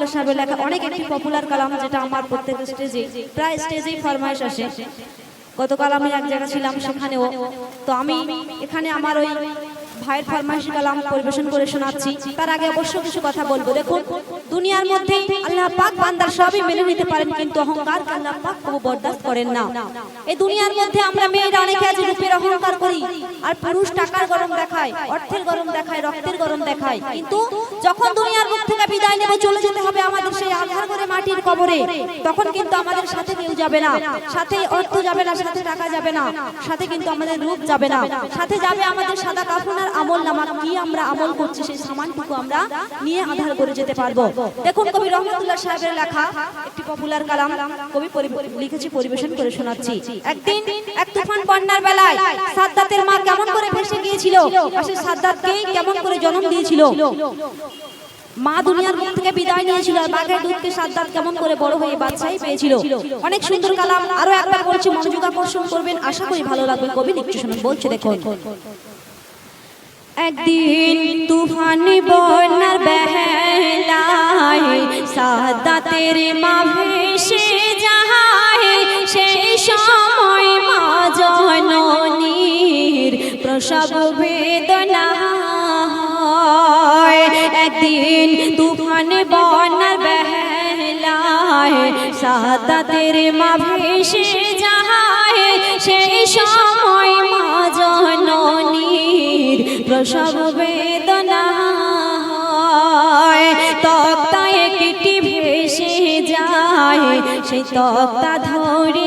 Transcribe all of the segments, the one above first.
রহমতুল্লাহ সাহেবের লেখা অনেক একটি পপুলার কালাম যেটা আমার প্রত্যেক স্টেজে প্রায় স্টেজেই ফরমাইশ আসে। গতকাল আমি এক জায়গা ছিলাম, সেখানেও। তো আমি এখানে আমার ওই ভাইয়ের ফরমাইশ কালাম পরিবেশন করে শোনাচ্ছি। তার আগে অবশ্য কিছু কথা বলব। দেখুন, দুনিয়ার মধ্যে আল্লাহ পাক বান্দার সবই মেনে নিতে পারেন, কিন্তু অহংকার আল্লাহ পাক কবু বরদাস্ত করেন না। এই দুনিয়ার মধ্যে আমরা মেয়েরা অনেকে আজ রূপের অহংকার করি, আর পুরুষ টাকার গরম দেখায়, অর্থের গরম দেখায়, রক্তের গরম দেখায়। কিন্তু যখন দুনিয়ার মুখ থেকে বিদায় নেব, চলে যেতে হবে আমাদের সেই আধার করে মাটির কবরে। তখন কিন্তু আমাদের সাথে কেউ যাবে না। সাথে অর্থ যাবে না, সাথে টাকা যাবে না। সাথে কিন্তু আমাদের রূপ যাবে না। সাথে যাবে আমাদের সাদা কাফন আমল নামা, কি আমরা আমল করছি সেই সামানটুকু আমরা নিয়ে আধার করে যেতে পারব। দেখুন, কবি রহমতুল্লাহ সাহেবের লেখা, একটি পপুলার কালাম, কবি লিখেছি, পরিবেশন করে শোনাচ্ছি। একদিন এক তুফান বন্যার বেলায় সাদ্দাতের মা কেমন করে গিয়েছিল সাদ্দাতকে কেমন করে জন্ম দিয়েছিল? মা দুনিয়ার মুখ থেকে বিদায় নিয়েছিল, আর বাঘের দুধকে সাদ্দাত কেমন করে বড় হয়ে বাচ্চাই পেয়েছিল। অনেক সুন্দর কালাম, আরও একবার বলছি, মনোযোগ আকর্ষণ করবেন, আশা করি ভালো লাগবে। কবি লিখতে শুনুন, বলছে দেখুন। একদিন তুফানি বন্যার বেলায় সাদাতের মা ভেসে যায়, সেই সময় মা জননীর প্রসব বেদনা। একদিন তুফানে বন্যার বেলায় সাদাতের মা ভেসে যায়, সেই সময় প্রসব বেদনা। তক্তায় একটি ভেসে যায় সেই তক্তা ধরে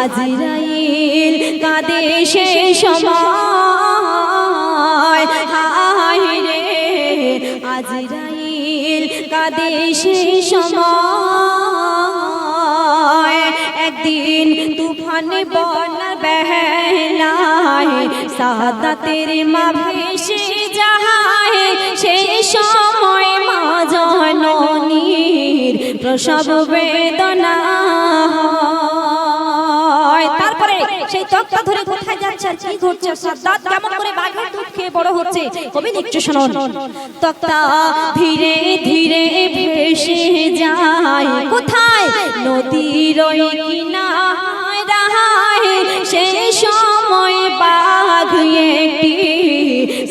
আজরাইল কাঁদে সে সময়। হায় রে, আজরাইল কাঁদে সে সময়। একদিন তুফানে বন্যার বেলায় সাদাতের মা ভেসে যায় সেই সময় মা জননীর প্রসব বেদনা তারপরে সেই ধরে কোথায় যাচ্ছে আর কি ঘটছে? সাদ্দাত কেমন করে বাঘের দুধ খেয়ে বড় হচ্ছে? কবি ধীরে ধীরে ভেসে যায়। কোথায়? নদীর কিনারায়। সেই সময় বাঘ একটি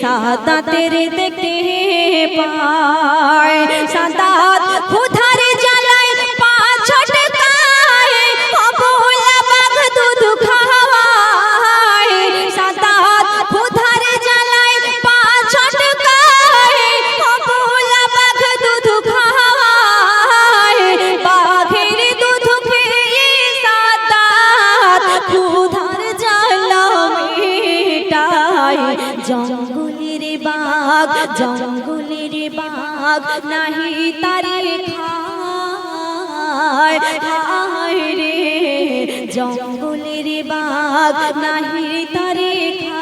সাদাতের দেখতে পায়। সাদাত জঙ্গলের বাঘ জঙ্গলের বাঘ নাহি তারে খায়। রে জঙ্গলের বাঘ নাহি তারে খায়।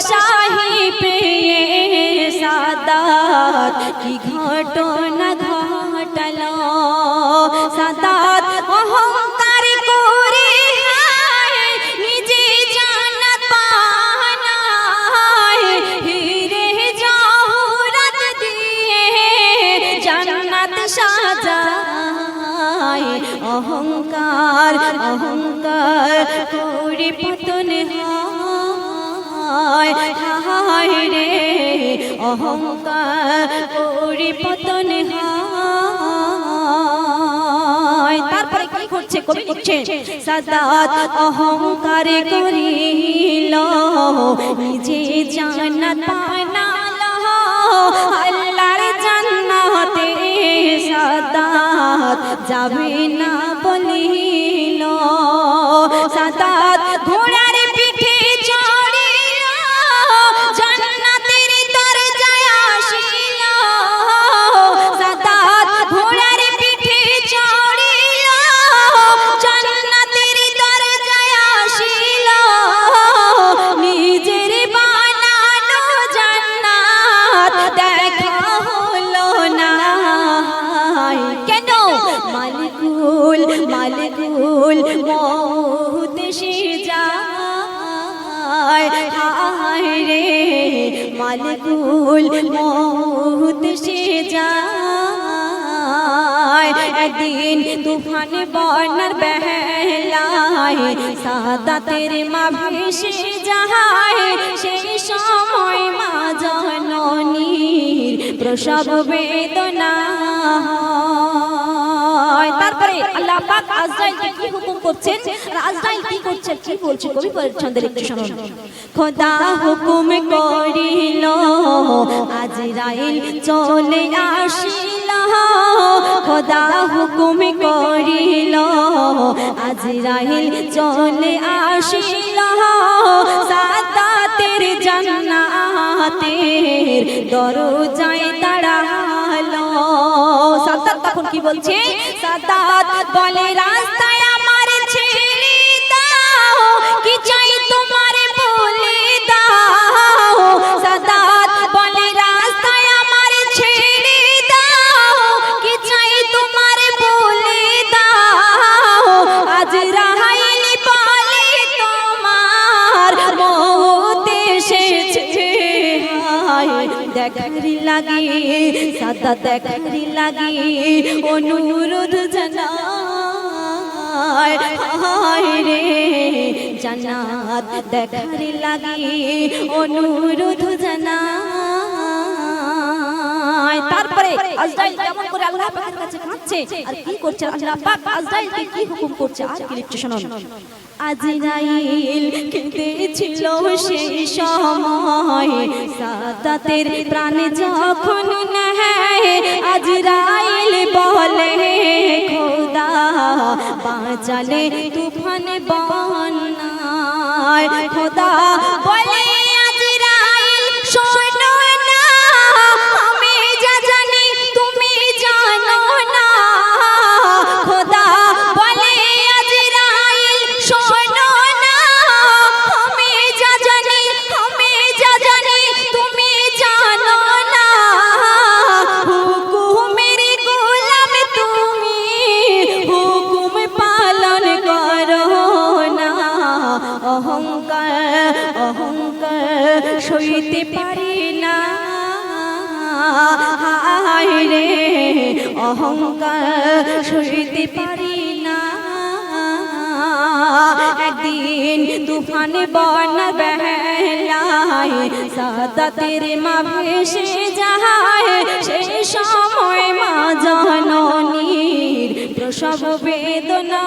বাদশাহী পেয়ে সাদাত। কি ঘটনা ঘটলো? সাদাত অহংকার করে নিজে জান্নাত বানায়। হিরে জহরত দিয়ে জান্নাত সাজায়। অহংকার অহংকার করে পতন হয়। হায় রে, অহংকার করে পতন হয়। তারপরে কি করছে কবি লিখছে সাদাত অহংকার করিল, নিজে জান্নাত পানাল আল্লাহর জান্নাতে সাদাত যাবে না বলিল। মালিকুল মৌত সে যায়। হায় রে মালিকুল মৌত সে একদিন তুফান বর্ণার বেলায় সাদা তেরে মা ভেসে যায়। সেই সময় মা জননীর প্রসব বেদনা আল্লাহ পাক আজরাইলকে কি হুকুম করছেন? আর আজরাইল কি করছে কি বলছে কবি ছন্দের একটু শুনুন। খোদা হুকুম করিল, আজরাইল চলে আসিল। খোদা হুকুম করিল, আজরাইল চলে জান্নাতের দরজায় তখন কি বলছে? বলে রাস্তায় দেখারি লাগে, সাদা দেখারি লাগে অনুরোধ জানায়। রে জানাত দেখারি লাগে অনুরোধ জানায়। তারপরে কেমন করে আল্লাহ পাকের কাছে কাঁদছে, আর কি করছে? আল্লাহ পাক আজরাইলকে কি হুকুম করছে? আর কি শুনুন। আজরাইল কেঁদেছিল সেই সময়। সাদাতের প্রাণে যখন আজরাইল বলে খোদা বাঁচালে তুফান বন্যায়। খোদা অহংকার সইতে পারি না। একদিন তুফান বন্যা বেলায় সাদা তেরে মা ভেসে যায় সেই সময় মা জননীর প্রসব বেদনা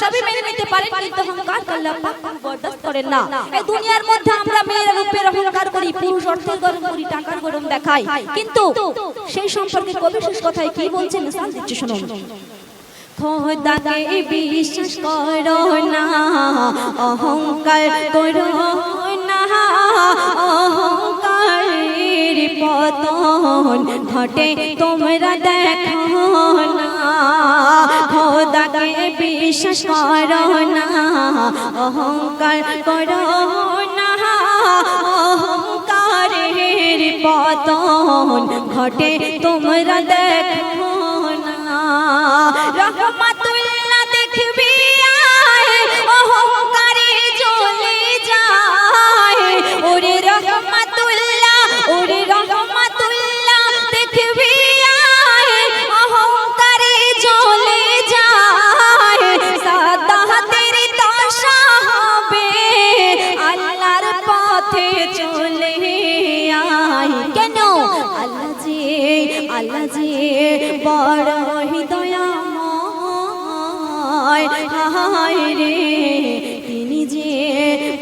সবই মেনে নিতে পারেন, কিন্তু অহংকার আল্লাহ পাক বরদাস্ত করেন না। এই দুনিয়ার মধ্যে আমরা মেয়েরা রূপের অহংকার করি, পুরুষ অর্থের গরম করি, টাকার গরম দেখাই। কিন্তু সেই সম্পর্কে কবি শেষ কথায় কি বলছেন মিসাল দিচ্ছি শুনুন। খোদাকে বিশ্বাস করো না, অহংকার করো না অহংকারের পতন ঘটে তোমরা দেখো না। খোদাকে বিশ্বাস করো না। অহংকার করো না। অহংকারের পতন ঘটে তোমরা দেখো না। হায় রে, তিনি যে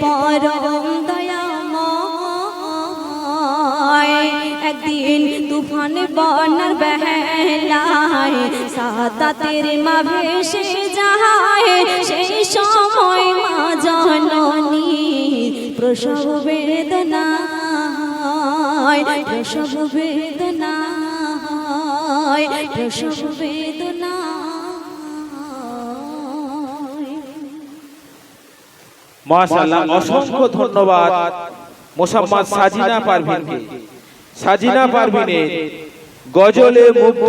পরম দয়াময়। একদিন তুফান বন্যার বেলায়, সাতাতের মা ভেসে যায়, সেই সময় মা জননী প্রসব বেদনা প্রসব বেদনা প্রসব বেদনা মাশাআল্লাহ অসংখ্য ধন্যবাদ মোসাম্মদ সাজিনা পারভিনকে। সাজিনা পারভিনের গজলে মুগ্ধ